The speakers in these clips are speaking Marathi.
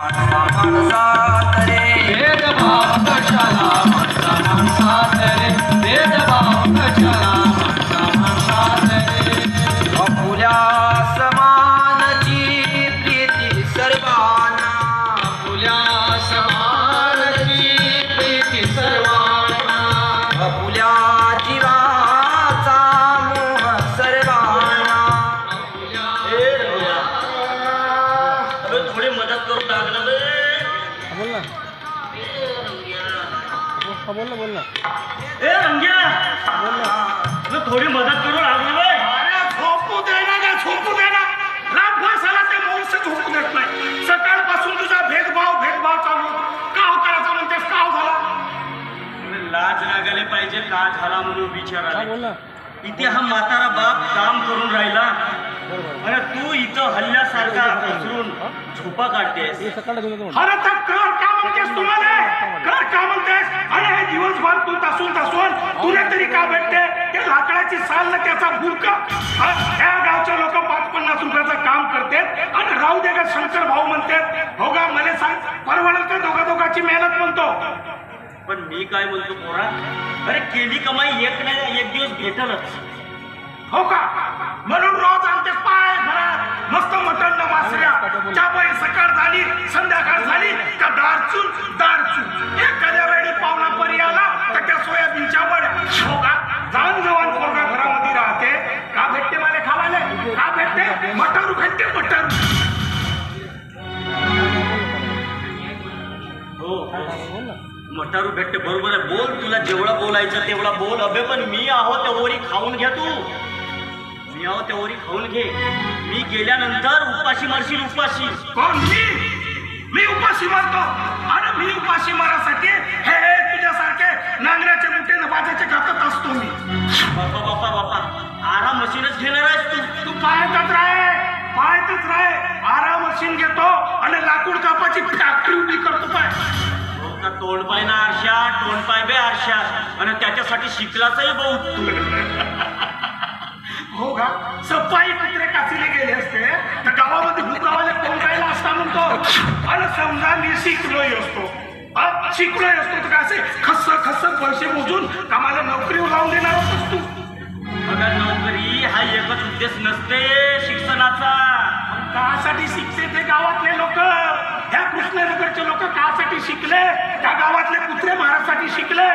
माणसा माणसात रे भेदभाव कशाला हा, बोल ना बोल ना. ए रंग्या! बोल ना अबे थोडी मदत करून टाक ना बे अरे झोपू दे ना का झोपू दे ना. रातभर झाला ते मनुष्य झोपू देत नाही. सकाळपासून तुझा भेदभाव भेदभाव चालू काव करायचा म्हणतेस काव झाला? लाज लागायला पाहिजे का झाला म्हणून हा विचारायला बोल ना. इथे हा म्हातारा बाप काम करून राहिला. बरोबर. आणि तू इथं हल्ल्यासारखा पसरून झोपा काढतेस. अरे तर कर का म्हणतेस तुम्हाला कर का म्हणतेस अरे हे दिवसभर तू तासून तासून तुला तरी का भेटते ते लाकडाची साल ना त्याचा भूका ह्या गावचे लोक पाच पन्नास रुपयाचं काम करतात आणि राहू दे का शंकर भाऊ म्हणतात. हो का मला सांग परवडेल का दोघा दोघाची मेहनत म्हणतो. पण मी काय म्हणतो पोरा? अरे केली कमाई एक नाही एक दिवस भेटलच. हो का? म्हणून रोज आमचे पाय घरात मस्त मटण न मासऱ्या. त्यामुळे सकाळ झाली संध्याकाळ झाली का दारचून दारचून मटारू भेटते बरोबर आहे. बोल तुला जेवढं बोलायचं तेवढा बोल. अबे पण मी आहो तेवढी खाऊन घ्या तू. मी आहो तेवढी खाऊन घे. मी गेल्यानंतर उपाशी मारशील उपाशी. कोण? मी? मी उपाशी मारतो? आणि मी उपाशी मारासाठी? हे हे तुझ्यासारखे नांगराचे मुठे बाजाचे घातत असतो मी. बापा बापा बापा. आराम मशीनच घेणार आहेस तू. तू पाहतच राहे. पाहतच राहे. आराम मशीन घेतो आणि लाकूड कापाची फॅक्टरी उभी करतो काय हो का तोंड पाय ना आरशा तोंड पाय बे आरशा. आणि त्याच्यासाठी शिकलाचही बहुत तू. हो का? सफाई कुत्रे काचीले गेले असते. तर गावामध्ये भुकावाले राहिला असता म्हणतो? आणि समजा मी शिकलोय असतो. हा? शिकलोय असतो. तर काय असे खस्स खस्स पैसे मोजून कामाला नोकरी लावून देणार होतोस तू? बघा नोकरी हा एकच उद्देश नसते शिक्षणाचा. कासाठी शिकते ते गावातले लोक. ह्या कृष्णनगरचे लोक कासाठी शिकले. नोकरीसाठी शिकले.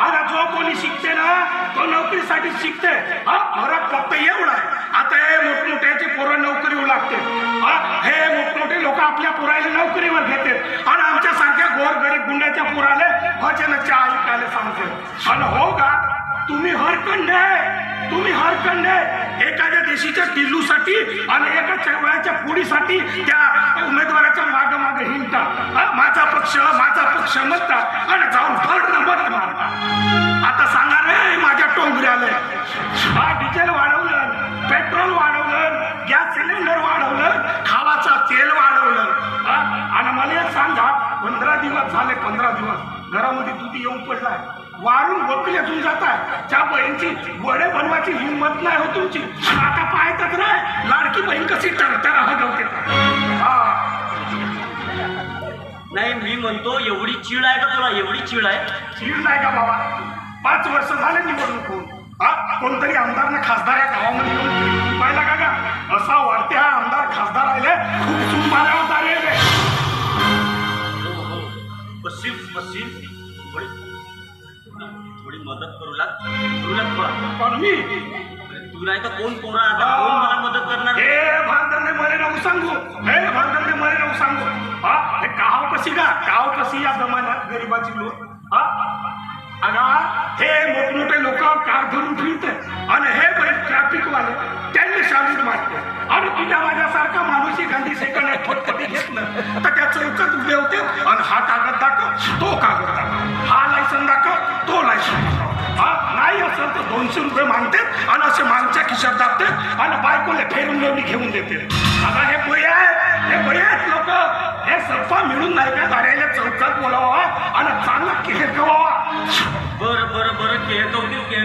आता जो कोणी शिकते ना तो नोकरीसाठी शिकते. हा फरक फक्त एवढा आहे. आता हे मोठमोठ्याचे पोरं नोकरीवर लागते हे मोठमोठे लोक आपल्या पोराला नोकरीवर घेते आणि आमच्यासारख्या गोर गरीब गुंड्याच्या पुराले भजनाच्या ऐकायला सांगते आणि हो का तुम्ही हरकंडे तुम्ही हरकंडे एखाद्या देशीच्या टिल्लूसाठी आणि एका चळवळ्याच्या पुढीसाठी त्या उमेदवाराच्या माग माग हिंडता. माझा पक्ष माझा पक्ष म्हणता आणि जाऊन फड मत मारता आता सांगा रे माझ्या टोंगऱ्याला. हा डिझेल वाढवलं पेट्रोल वाढवलं गॅस सिलेंडर वाढवलं खावाचा तेल वाढवलं. आणि मला एक सांगा पंधरा दिवस झाले पंधरा दिवस. घरामध्ये दुधी येऊन पडलाय. वारून वकिल्यातून जाताय. त्या बहीणची वडे बनवायची हिंमत नाही हो तुमची. आता पाहतच नाही लाडकी बहीण कशी टरटर हगवते. हा. नाही मी म्हणतो एवढी चीड आहे का तुला? एवढी चीड आहे? चीड नाही का बाबा? पाच वर्ष झाले निवडणूक होऊन. कोणतरी आमदारनं खासदार या गावामध्ये येऊन पाहिला का का असा वाढते हा आमदार खासदार राहिले खूप सून मारावं रे हो हो. थोडी थोडी मदत करू लाग. करू लाग थोडा पण मी अरे तू नाही तर कोण पोरा आता कोण मला मदत करणार? हे भांडणे मरे नको सांगू. हे भांडणे मरे नको सांगू. हा हे कशी का? काव कशी या जमान्यात? गरिबाची लोक? अगा हे? मोठमोठे लोक कार धरून फिरते आणि हे बरे ट्रॅफिक वाले त्यांनी शाळेत मारते आणि तुझ्या माझ्यासारखा माणूस गांधी सेकंड फटफटी घेतलं तर त्या एकच उभे होते आणि हा कागद दाखव तो कागद दाखव. हा लायसन दाखव तो लायसन दाखव. हा नाही असेल तर दोनशे रुपये मानते आणि असे मागच्या खिशात टाकतात आणि बायकोले फेरून घेऊन घेऊन देते आता हे पोया